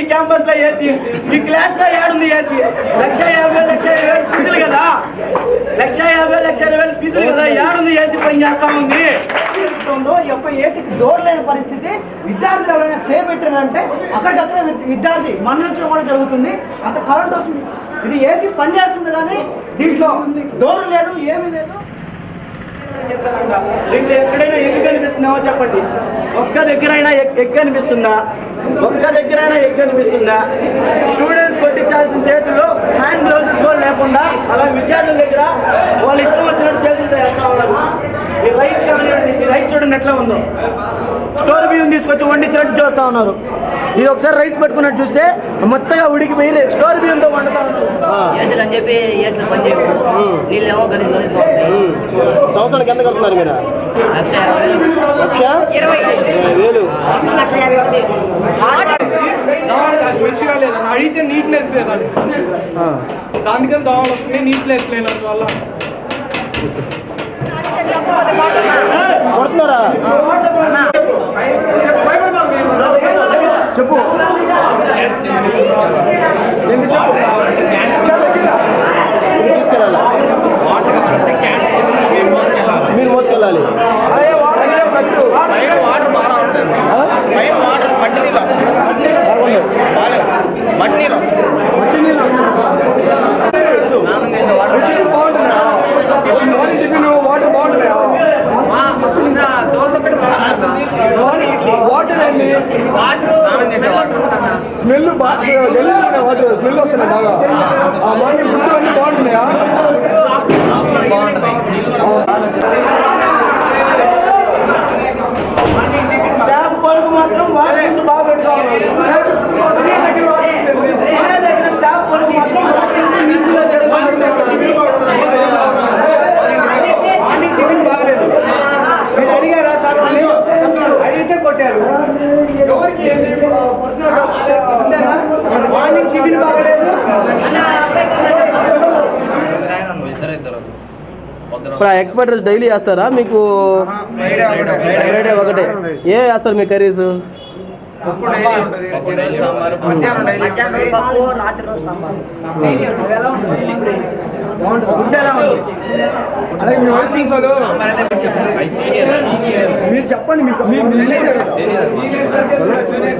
ఈ క్యాంపస్లో ఏసీ ఈ క్లాస్లో ఏడుంది ఏసీ లక్ష యాభై లక్ష ఇరవై వేలు ఫీజులు కదా? లక్ష యాభై లక్ష ఇరవై ఫీజులు కదా? ఏడుంది ఏసీ పని చేస్తా ఉంది. యొక్క ఏసీకి డోర్ లేని పరిస్థితి విద్యార్థులు ఎవరైనా చేపెట్టారంటే అక్కడికక్కడే విద్యార్థి మరణించడం కూడా జరుగుతుంది. అంత కరెంట్ వస్తుంది. ఇది ఏసీ పనిచేస్తుంది కానీ దీంట్లో డోర్ లేదు ఏమీ లేదు. దీంట్లో ఎక్కడైనా ఎగ్గు కనిపిస్తున్నావో చెప్పండి. ఒక్క దగ్గరైనా ఎగ్ ఎగ్ కనిపిస్తుందా? ఒక్క దగ్గరైనా ఎగ్ కనిపిస్తుందా? స్టూడెంట్స్ కొట్టించాల్సిన చేతుల్లో హ్యాండ్ గ్లౌజెస్ కూడా లేకుండా అలా విద్యార్థుల దగ్గర వాళ్ళు ఇష్టం వచ్చినట్టు చేతులతో వేస్తా ఉన్నారు ఈ రైస్ కానివ్వండి ఈ రైస్ చూడండి ఎట్లా ఉందో. స్టోర్ బియ్యం తీసుకొచ్చి వండించినట్టు చూస్తా ఉన్నారు. ఇది ఒకసారి రైస్ పెట్టుకున్నట్టు చూస్తే మొత్తగా ఉడికిపోయి స్టోర్ బియ్యంతో వండుతా ఉన్నారు. అని చెప్పి సంవత్సరానికి ఎంత కడుతున్నారు మీరు లక్ష ఇరవై. వేలు. మంచిగా లేదు. అడిగితే నీట్నెస్ లేదండి దానికని దోమలు వస్తున్నాయి నీట్నెస్ లేనందు వల్ల. కొడుతున్నారా చెప్పు ఏంటి చెప్పు మీరు తీసుకెళ్ళాలా మీరు మోసుకెళ్ళాలి వాటర్ ఏంది స్మెల్ బాగా గెలిచి వాటర్ స్మెల్ వస్తున్నాయి బాగా మార్నింగ్ ఫుడ్ అన్ని బాగుంటున్నాయా స్టాఫ్ వరకు మాత్రం వాష్రూమ్స్ బాగా పెట్టుకోవాలి దగ్గర స్టాఫ్ వరకు మాత్రం వాష్రూమ్స్ నీట్గా చేసుకోవాలి మార్నింగ్ టిఫిన్ బాగలేదు మీరు అడిగారా సార్? అడిగితే కొట్టారు ఎవరికి? మార్నింగ్ టిఫిన్ బాగలేదు ఇప్పుడు ఎగ్ ఫ్రైడ్ డైలీ వేస్తారా మీకు ఫ్రైడే ఒకటే. ఏ వేస్తారు మీ కర్రీస్ మీరు చెప్పండి మీకు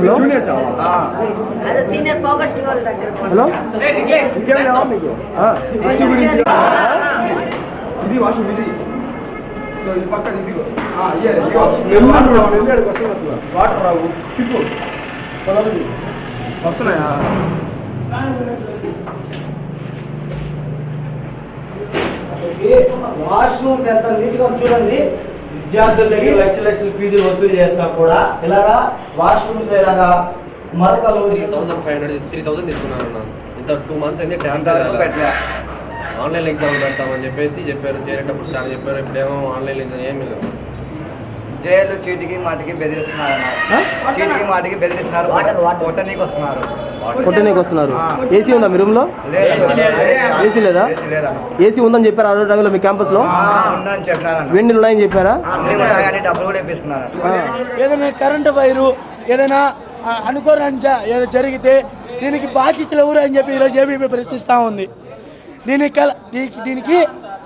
జూనియర్స్ అదే సీనియర్ ఫోకస్ వాళ్ళ దగ్గర హలో? గురించి ఇది వాష్ ఇది వాటర్ రావు. తిప్పు. వస్తున్నాయా? వాష్రూమ్స్ ఎంత నీట్గా చూడండి. విద్యార్థుల దగ్గర లక్ష లక్షల ఫీజులు వసూలు చేస్తా కూడా ఇలాగా వాష్రూమ్స్ ఇలాగా మరకలు three thousand five hundred three thousand తీసుకున్నాను అన్న ఇంత టూ మంత్స్ అయితే డ్యాన్స్ ఆన్లైన్ ఎగ్జామ్ పెడతామని చెప్పేసి చెప్పారు. చేరేటప్పుడు చాలా చెప్పారు. ఇప్పుడేమో ఆన్లైన్ ఎగ్జామ్ ఏమీ లేవు. జైలు చీటికి మాటికి బెదిరిస్తున్నారు అన్న. చీటికి మాటికి బెదిరిస్తున్నారు. Water, water. కొట్టనీకి వస్తున్నారు కొట్టనీకి వస్తున్నారు ఏసీ ఉందా మీ రూమ్లో ఏసీ లేదా? ఏసీ ఉందని చెప్పారు ఆ రోజు మీ క్యాంపస్లో ఆ, ఉందని చెప్పినారన్న. వెండి ఉన్నాయని చెప్పారా? ఏదైనా కరెంటు వైరు ఏదైనా జ- ఏదో జరిగితే దీనికి బాధ్యతలు ఎవరు అని చెప్పి ఈరోజు ఏబీపీ ప్రశ్నిస్తూ ఉంది. దీనికి దీనికి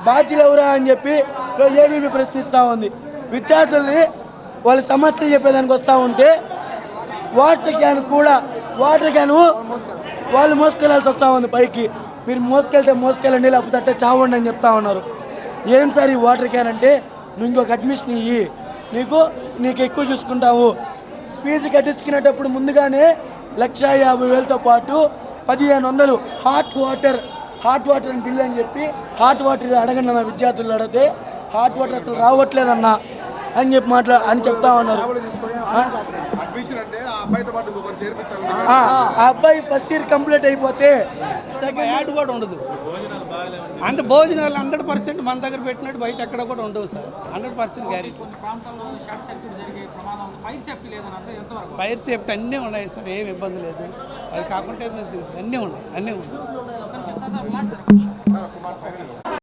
బాధ్యులు ఎవరా అని చెప్పి ఈరోజు ఏబీపీ ప్రశ్నిస్తూ ఉంది. విద్యార్థుల్ని వాళ్ళ సమస్యలు చెప్పేదానికి వస్తూ ఉంటే వాటర్ క్యాన్ కూడా వాటర్ క్యాను వాళ్ళు మోసుకెళ్ళాల్సి వస్తూ ఉంది పైకి. మీరు మోసుకెళ్తే మోసుకెళ్ళండి లేకపోతే అట్టే చావండి అని చెప్తా ఉన్నారు. ఏం సార్ ఈ వాటర్ క్యాన్ అంటే? నువ్వు ఇంకొక అడ్మిషన్ ఇయ్యి. నీకు నీకు ఎక్కువ చూసుకుంటావు. ఫీజు కట్టించుకునేటప్పుడు ముందుగానే లక్ష యాభై వేలతో పాటు పదిహేను వందలు హాట్ వాటర్ హాట్ వాటర్ అని బిల్ అని చెప్పి హాట్ వాటర్ అడగండి నా విద్యార్థులు అడిగితే హాట్ వాటర్ అసలు రావట్లేదన్న అని చెప్పి మాట్లా అని చెప్తా ఉన్నారు. ఆ? అడ్మిషన్ అంటే ఆ అబ్బాయితో పాటు ఇంకొకరు చేర్పించాలి. ఆ ఆ అబ్బాయి ఫస్ట్ ఇయర్ కంప్లీట్ అయిపోతే సెకండ్ యాడ్ కూడా ఉండదు. అంటే భోజనాలు హండ్రెడ్ పర్సెంట్ మన దగ్గర పెట్టినట్టు బయట ఎక్కడ కూడా ఉండవు sir. Hundred percent guarantee fire safety అన్నీ ఉన్నాయి సార్ ఏం ఇబ్బంది లేదు. అది కాకుండా అన్నీ ఉన్నాయి అన్నీ ఉన్నాయి.